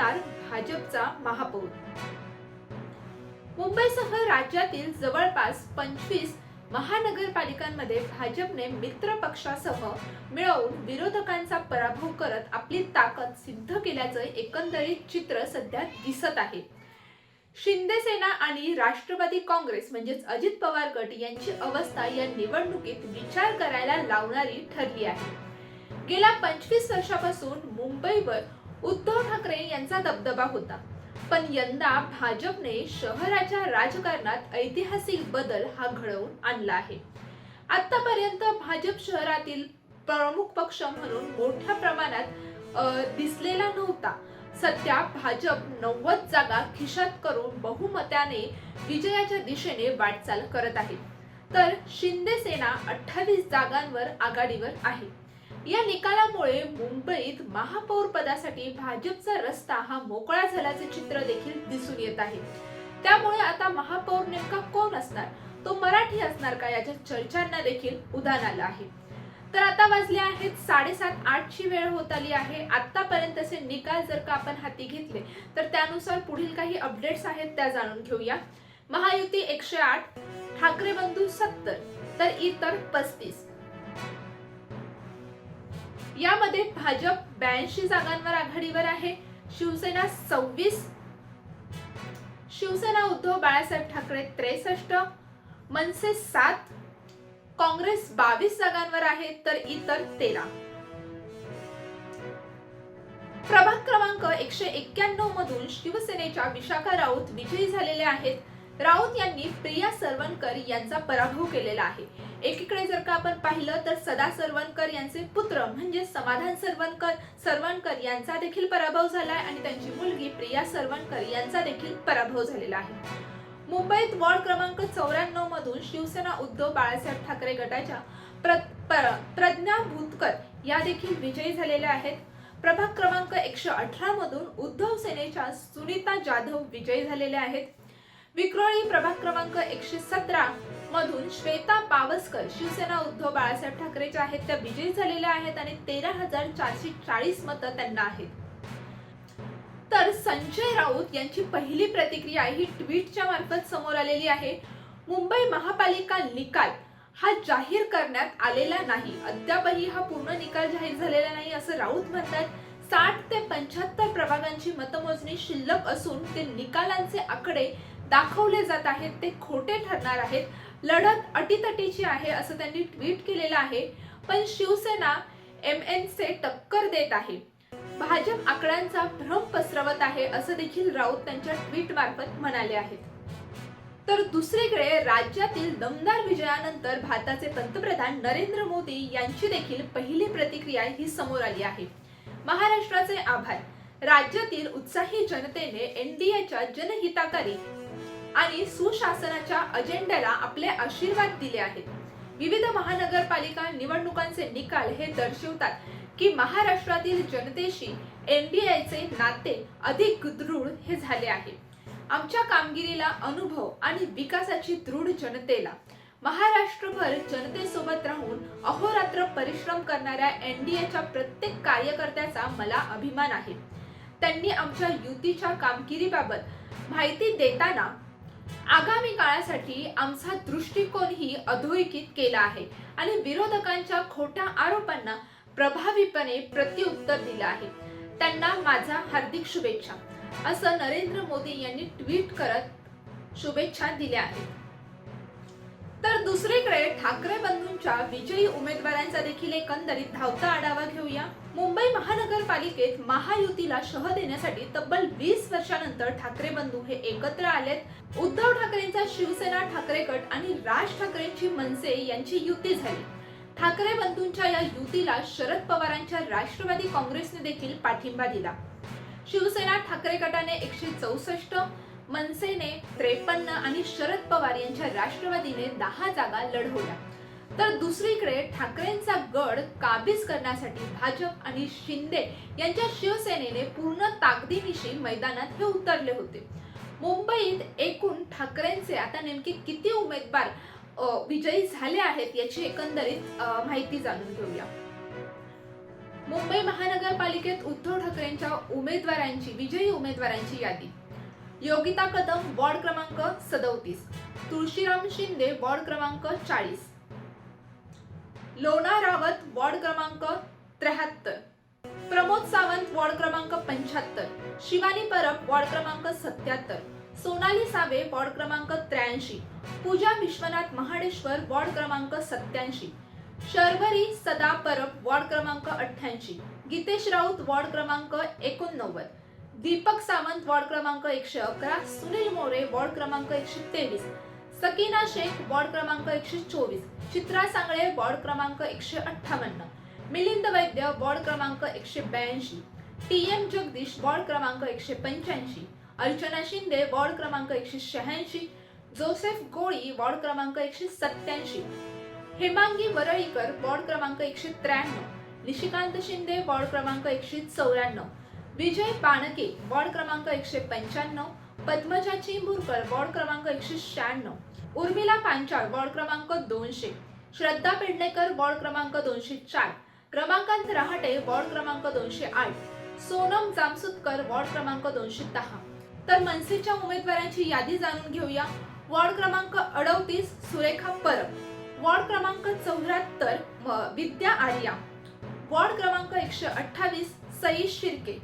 होणार भाजपचा महापौर. मुंबईसह राज्यातील जवळपास पंचवीस महानगरपालिकांमध्ये भाजपने मित्र पक्षासह मिळवून विरोधकांचा पराभव करत आपली ताकद सिद्ध केल्याचं एकंदरीत चित्र सध्या दिसत आहे. शिंदे सेना आणि राष्ट्रवादी काँग्रेस म्हणजेच अजित पवार गट यांची अवस्था या निवडणुकीत विचार करायला लावणारी ठरली आहे. गेल्या पंचवीस वर्षापासून मुंबईवर उद्धव ठाकरे यांचा दबदबा होता. पण यंदा भाजपने शहराच्या राजकारणात ऐतिहासिक बदल हा घडवून आणला आहे. आतापर्यंत भाजप शहरातील प्रमुख पक्ष म्हणून मोठ्या प्रमाणात दिसलेला नव्हता. सध्या भाजप नव्वद जागा खिशात करून बहुमताने विजयाच्या दिशेने वाटचाल करत आहे. तर शिंदे सेना अठ्ठावीस जागांवर आघाडीवर आहे. या निकालामुळे मुंबईत महापौर पदासाठी भाजपचा रस्ता हा मोकळा झाल्याचे चित्र देखील दिसून येत आहे. त्यामुळे आता महापौर नेमका कोण असणार? तो मराठी असणार का याच्या चर्चांना देखील उधाण आलं आहे. तर आता वाजले आहेत साडेसात आठची वेळ होत आली आहे. आतापर्यंतचे निकाल जर का आपण हाती घेतले तर त्यानुसार पुढील काही अपडेट्स आहेत त्या जाणून घेऊया. महायुती एकशे आठ ठाकरे बंधू सत्तर तर इतर पस्तीस. यामध्ये भाजप ब्याऐंशी जागांवर आघाडीवर आहे. शिवसेना सव्वीस. शिवसेना उद्धव बाळासाहेब ठाकरे त्रेसष्ट. मनसे सात. काँग्रेस बावीस जागांवर आहे तर इतर तेरा. प्रभाग क्रमांक एकशे एक्क्याण्णव मधून शिवसेनेच्या विशाखा राऊत विजयी झालेले आहेत. राऊत यांनी प्रिया सरवणकर यांचा पराभव केलेला आहे. एकीकडे जर का आपण पाहिलं तर सदा सरवणकर यांचे पुत्र म्हणजे समाधान सरवणकर सरवणकर यांचा देखील पराभव झालाय आणि त्यांची मुलगी प्रिया सरवणकर यांचा देखील पराभव झालेला आहे. मुंबईत वॉर्ड क्रमांक चौऱ्याण्णव मधून शिवसेना उद्धव बाळासाहेब ठाकरे गटाच्या प्र, प्रज्ञा भूतकर या देखील विजयी झालेल्या आहेत. प्रभाग क्रमांक एकशे अठरा मधून उद्धव सेनेच्या सुनीता जाधव विजयी झालेल्या आहेत. विक्रोळी प्रभाग क्रमांक एकशे मधून श्वेता पावसकर शिवसेना उद्धव बाळासाहेब ठाकरेच्या आहेत त्या विजयी झालेल्या आहेत आणि तेरा हजार चारशे चाळीस मतं त्यांना आहेत. तर संजय राऊत यांची पहिली प्रतिक्रिया ही ट्विटच्या मार्फत समोर आलेली आहे. मुंबई महापालिका निकाल हा जाहीर करण्यात आलेला नाही. अद्यापही हा पूर्ण निकाल जाहीर झालेला नाही असं राऊत म्हणतात. साठ ते पंच्याहत्तर प्रभागांची मतमोजणी शिल्लक असून ते निकालांचे आकडे दाखवले जात आहेत ते खोटे ठरणार आहेत. लढत अटीतटीची आहे असं त्यांनी ट्विट केलेलं आहे. पण शिवसेना एम एन से टक्कर देत आहे. भाजप आकड्यांचा भ्रम पसरवत आहे असं देखील राऊत त्यांच्या ट्विट मार्फत म्हणाले आहेत. तर दुसरीकडे राज्यातील दमदार विजयानंतर भारताचे पंतप्रधान नरेंद्र मोदी यांची देखील पहिली प्रतिक्रिया ही समोर आली आहे. महाराष्ट्राचे आभार. राज्यातील उत्साही जनतेने एनडीएच्या जनहिताकारी आणि सुशासनाच्या अजेंड्याला आपले आशीर्वाद दिले आहेत. विविध महानगरपालिका निवडणुकांचे निकाल हे दर्शवतात की महाराष्ट्रातील जनतेशी एनडीएचे नाते अधिक दृढ हे झाले आहे. आमच्या कामगिरीला अनुभव आणि विकासाची दृढ जनतेला. महाराष्ट्रभर जनतेसोबत राहून अहोरात्र परिश्रम करणाऱ्या एनडीएच्या प्रत्येक कार्यकर्त्याचा मला अभिमान आहे. त्यांनी आमच्या युतीच्या कामगिरीबाबत माहिती देताना आगामी काळासाठी आमचा दृष्टिकोनही अधोरेखित केला आहे आणि विरोधकांच्या खोट्या आरोपांना प्रभावीपणे प्रत्युत्तर दिलं आहे. त्यांना माझा हार्दिक शुभेच्छा. असं नरेंद्र मोदी यांनी ट्विट करत शुभेच्छा दिल्या आहेत. तर दुसरीकडे ठाकरे बंधूंच्या विजयी उमेदवारांचा देखील एकंदरीत धावता आढावा घेऊया. मुंबई महानगरपालिकेत महायुतीला शह देण्यासाठी तब्बल वीस वर्षानंतर ठाकरे बंधू हे एकत्र आलेत. उद्धव ठाकरेंचा शिवसेना ठाकरे गट आणि राज ठाकरेंची मनसे यांची युती झाली. ठाकरे बंधूंच्या या युतीला शरद पवारांच्या राष्ट्रवादी काँग्रेसने देखील पाठिंबा दिला. शिवसेना ठाकरे गटाने एकशे चौसष्ट मनसेने त्रेपन्न आणि शरद पवार यांच्या राष्ट्रवादीने दहा जागा लढवल्या. तर दुसरीकडे ठाकरेंचा गड काबीज करण्यासाठी भाजप आणि शिंदे यांच्या शिवसेनेने पूर्ण ताकदीनिशी मैदानात हे उतरले होते. मुंबईत एकूण ठाकरेंचे आता नेमके किती उमेदवार विजयी झाले आहेत याची एकंदरीत माहिती जाणून घेऊया. मुंबई महानगरपालिकेत उद्धव ठाकरेंच्या उमेदवारांची विजयी उमेदवारांची यादी. योगिता कदम वॉर्ड क्रमांक सदोतीस. तुळशीराम शिंदे वॉर्ड क्रमांक चाळीस. लोणा रावत वॉर्ड क्रमांक त्र्याहत्तर. प्रमोद सावंत वॉर्ड क्रमांक पंच्याहत्तर. शिवानी परब वॉर्ड क्रमांक सत्याहत्तर. सोनाली सावे वॉर्ड क्रमांक त्र्याऐंशी. पूजा विश्वनाथ महाडेश्वर वॉर्ड क्रमांक सत्याऐंशी. शर्वरी सदा परब वॉर्ड क्रमांक अठ्ठ्याऐंशी. गीतेश राऊत वॉर्ड क्रमांक एकोणनव्वद. दीपक सावंत वॉर्ड क्रमांक एकशे अकरा. सुनील मोरे वॉर्ड क्रमांक एकशे तेवीस. सकीना शेख वॉर्ड क्रमांक एकशे चोवीस चित्रा सांगळे वॉर्ड क्रमांक एकशे अठ्ठावन्न मिलिंद वैद्य वॉर्ड क्रमांक एकशे ब्याऐंशी टी एम जगदीश वॉर्ड क्रमांक एकशे पंच्याऐंशी अर्चना शिंदे वॉर्ड क्रमांक एकशे शहाऐंशी जोसेफ गोळी वॉर्ड क्रमांक एकशे सत्याऐंशी हेमांगी वरळीकर वॉर्ड क्रमांक एकशे त्र्याण्णव निशिकांत शिंदे वॉर्ड क्रमांक एकशे चौऱ्याण्णव विजय पाणके वॉर्ड क्रमांक एकशे पंच्याण्णव पद्मजा चिंबुरकर वॉर्ड क्रमांक एकशे शहाण्णव उर्मिला पांचाळ वॉर्ड क्रमांक दोनशे. श्रद्धा पेडणेकर वॉर्ड क्रमांक दोनशे चार. रमाकांत रहाटे वॉर्ड क्रमांक दोनशे आठ. सोनम जामसुतकर वॉर्ड क्रमांक दोनशे दहा. तर मनसेच्या उमेदवारांची यादी जाणून घेऊया. वॉर्ड क्रमांक अडतीस सुरेखा परब. वॉर्ड क्रमांक चौऱ्याहत्तर विद्या आर्या. वॉर्ड क्रमांक एकशे अठ्ठावीस सई शिर्के.